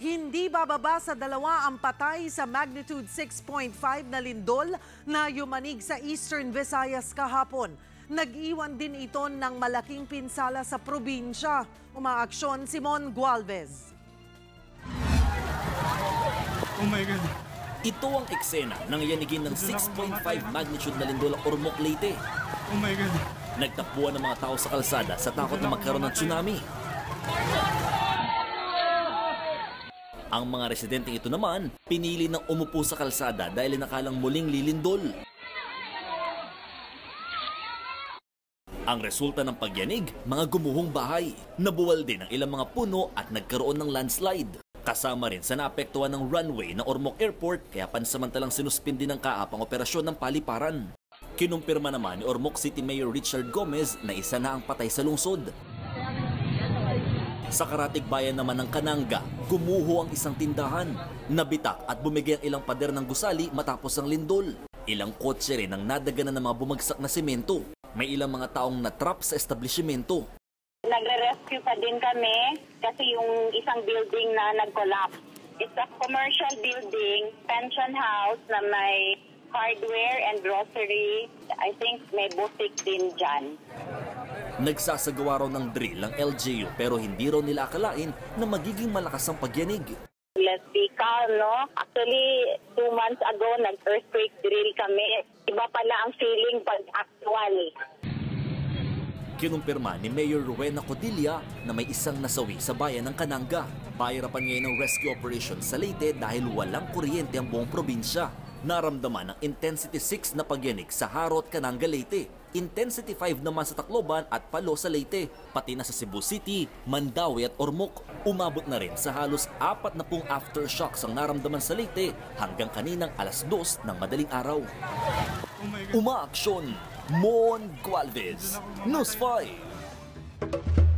Hindi bababa sa dalawa ang patay sa magnitude 6.5 na lindol na yumanig sa Eastern Visayas kahapon. Nag-iwan din ito ng malaking pinsala sa probinsya. Umaaksyon Simon Gualvez. Oh my God. Ito ang eksena ng yanigin ng 6.5 magnitude na lindol ang Ormoc Leyte. Oh my God. Nagtakbuhan ng mga tao sa kalsada sa takot na magkaroon ng tsunami. Ang mga residente ito naman, pinili ng umupo sa kalsada dahil nakalang muling lilindol. Ang resulta ng pagyanig, mga gumuhong bahay. Nabuwal din ang ilang mga puno at nagkaroon ng landslide. Kasama rin sa naapektuhan ng runway ng Ormoc Airport kaya pansamantalang sinuspindi ng kaap ang operasyon ng paliparan. Kinumpirma naman ni Ormoc City Mayor Richard Gomez na isa na ang patay sa lungsod. Sa karatig bayan naman ng Kananga, gumuho ang isang tindahan. Nabitak at bumigay ang ilang pader ng gusali matapos ang lindol. Ilang kotse rin ang nadaganan ng mga bumagsak na semento. May ilang mga taong natrap sa establishmento. Nagre-rescue pa din kami kasi yung isang building na nag-collapse. It's a commercial building, pension house na may hardware and grocery. I think may boutique din dyan. Nagsasagawa raw ng drill ang LGU pero hindi raw nila akalain na magiging malakas ang pagyanig. Let's be calm, no? Actually, two months ago, nag-earthquake drill kami. Iba pala ang feeling pag actual. Kinumpirma ni Mayor Rowena Codilla na may isang nasawi sa bayan ng Kananga. Pahirapan ngayon ng rescue operation sa Leyte dahil walang kuryente ang buong probinsya. Naramdaman ang intensity 6 na pagyanig sa Harot, Kananga, Leyte. Intensity 5 naman sa Tacloban at Palo sa Leyte, pati na sa Cebu City, Mandawi at Ormoc. Umabot na rin sa halos apat na pong aftershocks ang naramdaman sa Leyte hanggang kaninang alas 2 ng madaling araw. Oh. Umaaksyon, Mon Gualvez, News 5.